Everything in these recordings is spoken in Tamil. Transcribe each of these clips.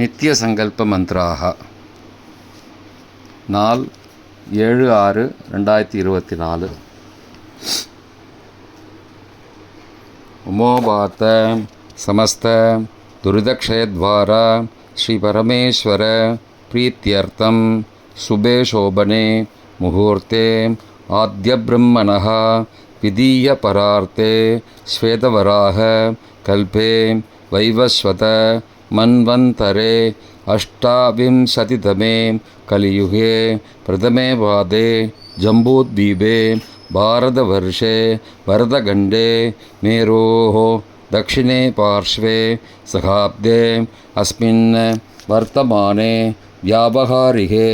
நித்தியசங்கல்பமந்த்ராக நாள் ஏழு ஆறு ரெண்டாயிரத்தி இருபத்தி நாலு உமோபாத்த சமஸ்த துரிதக்ஷயத்வாரா ஸ்ரீ பரமேஸ்வர பிரீத்தியர்த்தம் சுபே சோபனே முகூர்த்தே ஆத்தியபிரம்மணः विधीयपरार्ते श्वेतवराह कल्पे वैवस्वत मन्वन्तरे अष्टाविंशतितमे कलियुगे प्रथमे वादे जम्बूद्वीपे भारतवर्षे भरतखण्डे मेरोः दक्षिणे पार्श्वे सहाब्दे अस्मिन् वर्तमाने व्यावहारिके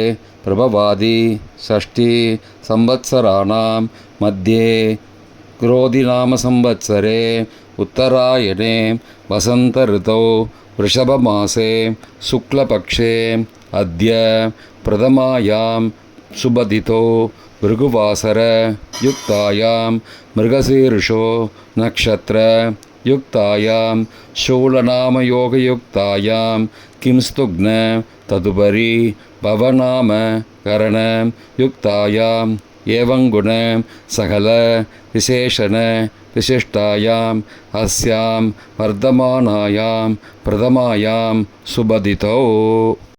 प्रभवादि षष्ठी संवत्सराणां मध्ये क्रोधिनामसंवत्सरे उत्तरायणे वसन्तऋतौ वृषभमासे शुक्लपक्षे अद्य प्रथमायां सुबदितो भृगुवासरयुक्तायां मृगशीर्षो नक्षत्रयुक्तायां शूलनामयोगयुक्तायां किंस्तुघ्न तदुपरि भवनामकरणयुक्तायां एवङ्गुण सकलविशेषण विशिष्टायाम् अस्यां वर्धमानायां प्रथमायां सुबदितौ